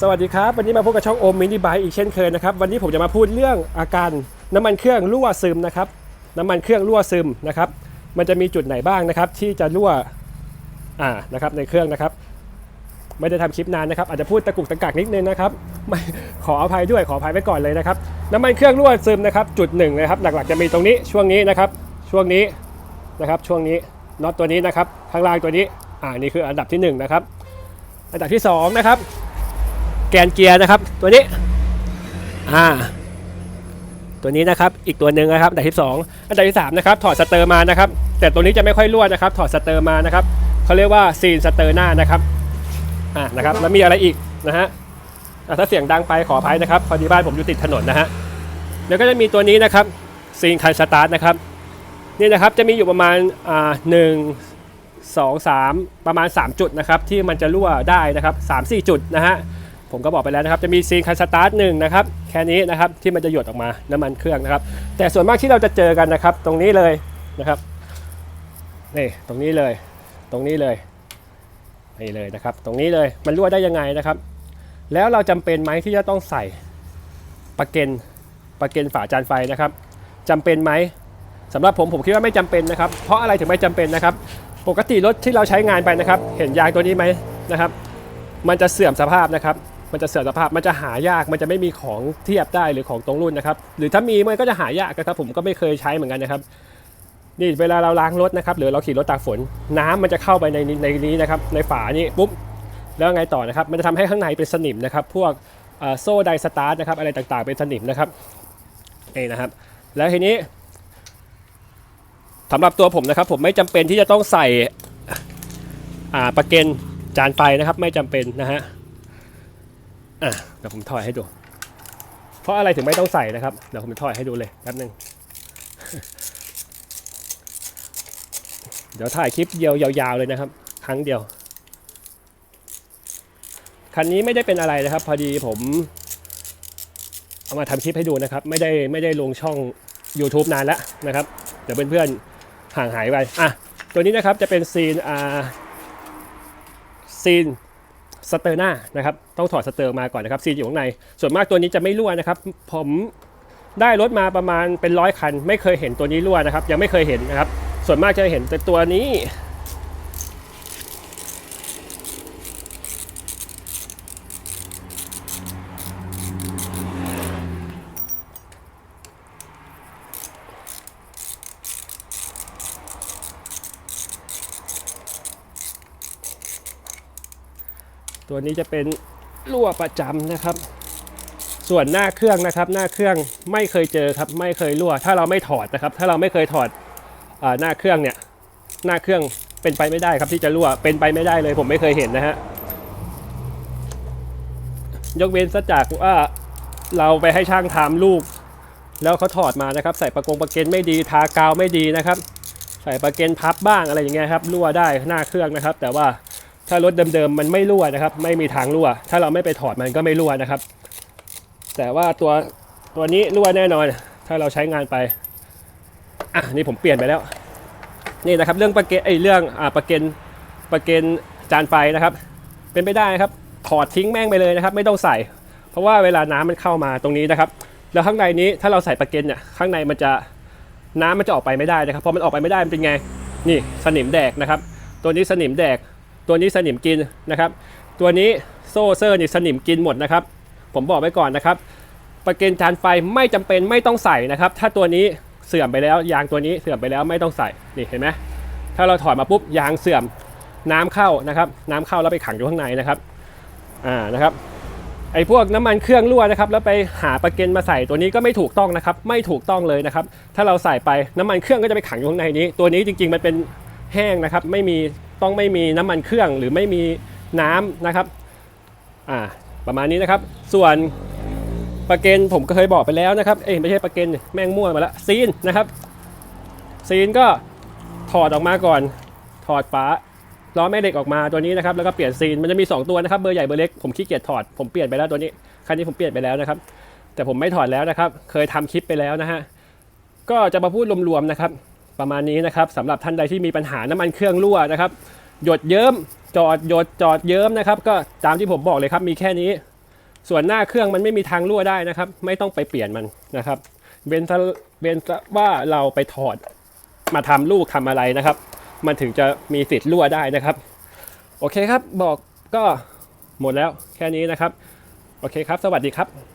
สวัสดีครับ วันนี้มาพบกับช่องโอมมินิบายอีกเช่นเคยนะครับ วันนี้ผมจะมาพูดเรื่องอาการน้ำมันเครื่องรั่วซึมนะครับ น้ำมันเครื่องรั่วซึมนะครับ มันจะมีจุดไหนบ้างนะครับ ที่จะรั่วอ่านะครับในเครื่องนะครับ ไม่ได้ทำคลิปนานนะครับ อาจจะพูดตะกุกตะกักนิดนึงนะครับไม่ขออภัยด้วยขออภัยไว้ก่อนเลยนะครับ น้ำมันเครื่องรั่วซึมนะครับจุดหนึ่งนะครับ หลักๆจะมีตรงนี้ช่วงนี้นะครับ ช่วงนี้นะครับ ช่วงนี้น็อตตัวนี้นะครับ ข้างล่างตัวนี้อ่านี่คืออันดับที่หนึ่งนะครับอันดับที่สองนะครับ แกนเกียร์นะครับ ตัวนี้อ่าตัวนี้นะครับอีกตัวหนึ่งนะครับอันดับที่สองอันดับที่สามนะครับถอดสเตอร์มานะครับ แต่ตัวนี้จะไม่ค่อยรั่วนะครับ ถอดสเตอร์มานะครับเขาเรียกว่าซีนสเตอร์หน้านะครับอ่านะครับแล้วมีอะไรอีกนะฮะอะถ้าเสียงดังไปขออภัยนะครับพอดีบ้านผมอยู่ติดถนนนะฮะแล้วก็จะมีตัวนี้นะครับซีนคันสตาร์ทนะครับนี่นะครับจะมีอยู่ประมาณอ่าหนึ่งสองสามประมาณ 3 จุดนะครับที่มันจะรั่วได้นะครับสามสี่จุดนะฮะ ผมก็บอกไปแล้วนะครับ จะมีซีนคันสตาร์ทหนึ่งนะครับ แค่นี้นะครับที่มันจะหยดออกมาน้ำมันเครื่องนะครับ แต่ส่วนมากที่เราจะเจอกันนะครับ ตรงนี้เลยนะครับนี่ตรงนี้เลย ตรงนี้เลยนี่เลยนะครับ ตรงนี้เลยมันรั่วได้ยังไงนะครับ แล้วเราจำเป็นไหมที่จะต้องใส่ประเกนประเกนฝาจานไฟนะครับจำเป็นไหมสำหรับผมผมคิดว่าไม่จำเป็นนะครับ เพราะอะไรถึงไม่จำเป็นนะครับ ปกติรถที่เราใช้งานไปนะครับ เห็นยางตัวนี้ไหมนะครับ มันจะเสื่อมสภาพนะครับ มันจะเสื่อมสภาพมันจะหายากมันจะไม่มีของเทียบได้หรือของตรงรุ่นนะครับ หรือถ้ามีมันก็จะหายากนะครับ ผมก็ไม่เคยใช้เหมือนกันนะครับ นี่เวลาเราล้างรถนะครับหรือเราขี่รถตากฝน น้ำมันจะเข้าไปในในนี้นะครับ ในฝานี้ปุ๊บแล้วไงต่อนะครับ มันจะทำให้ข้างในเป็นสนิมนะครับ พวกเอ่อโซ่ไดสตาร์ทนะครับอะไรต่างๆเป็นสนิมนะครับนี่นะครับ แล้วทีนี้สำหรับตัวผมนะครับ ผมไม่จำเป็นที่จะต้องใส่อ่าประเกนจานไฟนะครับ ไม่จำเป็นนะฮะ อะเดี๋ยวผมถอยให้ดู เพราะอะไรถึงไม่ต้องใส่นะครับ เดี๋ยวผมถอยให้ดูเลยแป๊บนึง เดี๋ยวถ่ายคลิปเดียวยาวๆเลยนะครับ ครั้งเดียว คันนี้ไม่ได้เป็นอะไรนะครับ พอดีผม เอามาทำคลิปให้ดูนะครับ ไม่ได้ไม่ได้ลงช่อง YouTube นานแล้วนะครับ เดี๋ยวเพื่อนๆห่างหายไป อะ ตัวนี้นะครับจะเป็นซีนอ่าซีน สเตอร์หน้านะครับต้องถอดสเตอร์มาก่อนนะครับซีนอยู่ข้างใน ส่วนมากตัวนี้จะไม่รั่วนะครับ ผมได้รถมาประมาณเป็นร้อยคัน ไม่เคยเห็นตัวนี้รั่วนะครับ ยังไม่เคยเห็นนะครับ ส่วนมากจะเห็นแต่ตัวนี้ ตัวนี้จะเป็นรั่วประจำนะครับ ส่วนหน้าเครื่องนะครับ หน้าเครื่องไม่เคยเจอครับ ไม่เคยรั่ว ถ้าเราไม่ถอดนะครับ ถ้าเราไม่เคยถอดอหน้าเครื่องเนี่ย หน้าเครื่องเป็นไปไม่ได้ครับที่จะรั่ว เป็นไปไม่ได้เลย ผมไม่เคยเห็นนะฮะ ยกเว้นซะจากว่าเราไปให้ช่างทำลูก แล้วเขาถอดมานะครับ ใส่ประกงประเกนไม่ดี ทากาวไม่ดีนะครับ ใส่ประเกนพับบ้างอะไรอย่างเงี้ยครับ รั่วได้หน้าเครื่องนะครับ แต่ว่า ถ้ารถเดิมๆมันไม่รั่วนะครับ ไม่มีทางรั่ว ถ้าเราไม่ไปถอดมันก็ไม่รั่วนะครับ แต่ว่าตัวตัวนี้รั่วแน่นอน ถ้าเราใช้งานไปอะนี่ผมเปลี่ยนไปแล้ว นี่นะครับเรื่องประเกนไอยเรื่องอ่าประเก็นประเก็นจานไฟนะครับ เป็นไปได้นะครับถอดทิ้งแม่งไปเลยนะครับ ไม่ต้องใส่ เพราะว่าเวลาน้ำมันเข้ามาตรงนี้นะครับ แล้วข้างในนี้ถ้าเราใส่ประเก็นเนี่ยข้างในมันจะน้ำมันจะออกไปไม่ได้นะครับพอมันออกไปไม่ได้มันเป็นไงนี่สนิมแดกนะครับ ตัวนี้สนิมแดก ตัวนี้สนิมกินนะครับ ตัวนี้โซ่เซอร์นี่สนิมกินหมดนะครับ ผมบอกไว้ก่อนนะครับประเก็นจานไฟไม่จำเป็นไม่ต้องใส่นะครับ ถ้าตัวนี้เสื่อมไปแล้วยางตัวนี้เสื่อมไปแล้วไม่ต้องใส่นี่เห็นไหมถ้าเราถอดมาปุ๊บยางเสื่อมน้ำเข้านะครับ น้ำเข้าแล้วไปขังอยู่ข้างในนะครับอ่านะครับไอ้พวกน้ำมันเครื่องรั่วนะครับ แล้วไปหาประเก็นมาใส่ตัวนี้ก็ไม่ถูกต้องนะครับ ไม่ถูกต้องเลยนะครับ ถ้าเราใส่ไปน้ำมันเครื่องก็จะไปขังอยู่ข้างในนี้ ตัวนี้จริง ๆ มันเป็นแห้งนะครับ ไม่มี ต้องไม่มีน้ำมันเครื่องหรือไม่มีน้ำนะครับอ่าประมาณนี้นะครับ ส่วนประเก็นผมก็เคยบอกไปแล้วนะครับ เอ้ไม่ใช่ประเก็นแม่งมั่วมาละซีนนะครับ ซีนก็ถอดออกมาก่อน ถอดฝาล้อแม่เหล็กออกมาตัวนี้นะครับ แล้วก็เปลี่ยนซีน มันจะมี 2 ตัวนะครับ เบอร์ใหญ่เบอร์เล็ก ผมขี้เกียจถอด ผมเปลี่ยนไปแล้วตัวนี้ คันนี้ผมเปลี่ยนไปแล้วนะครับ แต่ผมไม่ถอดแล้วนะครับ เคยทำคลิปไปแล้วนะฮะ ก็จะมาพูดรวมๆนะครับ ประมาณนี้นะครับสำหรับท่านใดที่มีปัญหาน้ำมันเครื่องรั่วนะครับ หยดเยิ้มจอดหยดจอดเยิ้มนะครับ ก็ตามที่ผมบอกเลยครับมีแค่นี้ ส่วนหน้าเครื่องมันไม่มีทางรั่วได้นะครับ ไม่ต้องไปเปลี่ยนมันนะครับเว้นซะเว้นซะว่าเราไปถอดมาทำลูกทำอะไรนะครับ มันถึงจะมีสิทธิ์รั่วได้นะครับ โอเคครับบอกก็หมดแล้วแค่นี้นะครับ โอเคครับ สวัสดีครับ